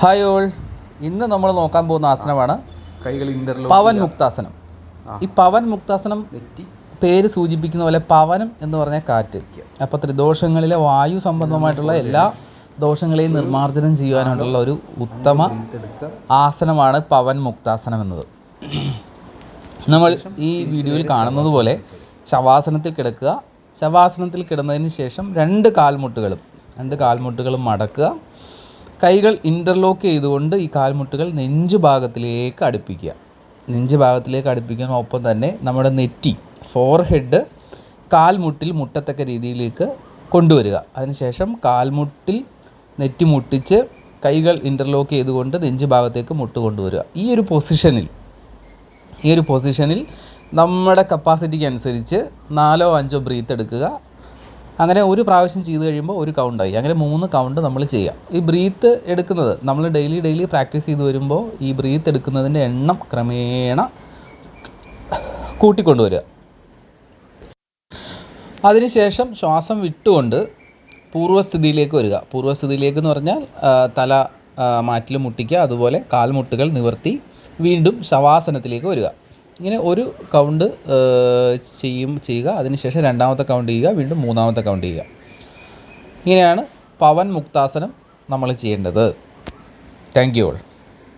Hi all ഇന്ന് നമ്മൾ നോക്കാൻ പോകുന്ന ആസനമാണ് കൈകൾ ഇന്റർലോ പവൻ മുക്താസനം. ഈ പവൻ മുക്താസനം പേര് സൂചിപ്പിക്കുന്ന പോലെ പവനം എന്ന് പറഞ്ഞാൽ കാറ്റ്. അപ്പോൾ ത്രിദോഷങ്ങളിലെ വായു സംബന്ധമായിട്ടുള്ള എല്ലാ ദോഷങ്ങളെയും നിർമ്മാർജനം ചെയ്യുവാനായിട്ടുള്ള ഒരു ഉത്തമ ആസനമാണ് പവൻ മുക്താസനം എന്നത്. നമ്മൾ ഈ വീഡിയോയിൽ കാണുന്നത് പോലെ ശവാസനത്തിൽ കിടക്കുക. ശവാസനത്തിൽ കിടന്നതിന് ശേഷം രണ്ട് കാൽമുട്ടുകളും. രണ്ട് കാൽമുട്ടുകളും മടക്കുക. കൈകൾ ഇന്റർലോക്ക് ചെയ്തുകൊണ്ട് ഈ കാൽമുട്ടുകൾ നെഞ്ച് ഭാഗത്തിലേക്ക് അടുപ്പിക്കുക. നെഞ്ച് ഭാഗത്തിലേക്ക് അടുപ്പിക്കുന്ന ഒപ്പം തന്നെ നമ്മുടെ നെറ്റി ഫോർഹെഡ് കാൽമുട്ടിൽ മുട്ടത്തക്ക രീതിയിലേക്ക് കൊണ്ടുവരിക. അതിനുശേഷം കാൽമുട്ടിൽ നെറ്റി മുട്ടിച്ച് കൈകൾ ഇന്റർലോക്ക് ചെയ്തുകൊണ്ട് നെഞ്ച് ഭാഗത്തേക്ക് മുട്ട് കൊണ്ടുവരിക. ഈ ഒരു പൊസിഷനിൽ ഈ ഒരു പൊസിഷനിൽ നമ്മുടെ കപ്പാസിറ്റിക്ക് അനുസരിച്ച് നാലോ അഞ്ചോ ബ്രീത്ത് എടുക്കുക. അങ്ങനെ ഒരു പ്രാവശ്യം ചെയ്ത് കഴിയുമ്പോൾ ഒരു കൗണ്ടായി അങ്ങനെ മൂന്ന് കൗണ്ട് നമ്മൾ ചെയ്യാം. ഈ ബ്രീത്ത് എടുക്കുന്നത് നമ്മൾ ഡെയിലി ഡെയിലി പ്രാക്ടീസ് ചെയ്ത് വരുമ്പോൾ ഈ ബ്രീത്ത് എടുക്കുന്നതിന്റെ എണ്ണം ക്രമേണ കൂട്ടിക്കൊണ്ടുവരിക. അതിനുശേഷം ശ്വാസം വിട്ടുകൊണ്ട് പൂർവസ്ഥിതിയിലേക്ക് വരിക. പൂർവസ്ഥിതിയിലേക്ക് എന്ന് പറഞ്ഞാൽ തല മാറ്റിൽ മുട്ടിക്കുക അതുപോലെ കാൽമുട്ടുകൾ നിവർത്തി വീണ്ടും ശവാസനത്തിലേക്ക് വരിക. ഇങ്ങനെ ഒരു കൗണ്ട് ചെയ്യും ചെയ്യുക. അതിനുശേഷം രണ്ടാമത്തെ കൗണ്ട് ചെയ്യുക. വീണ്ടും മൂന്നാമത്തെ കൗണ്ട് ചെയ്യുക. ഇങ്ങനെയാണ് പവൻ മുക്താസനം നമ്മൾ ചെയ്യേണ്ടത്. Thank you all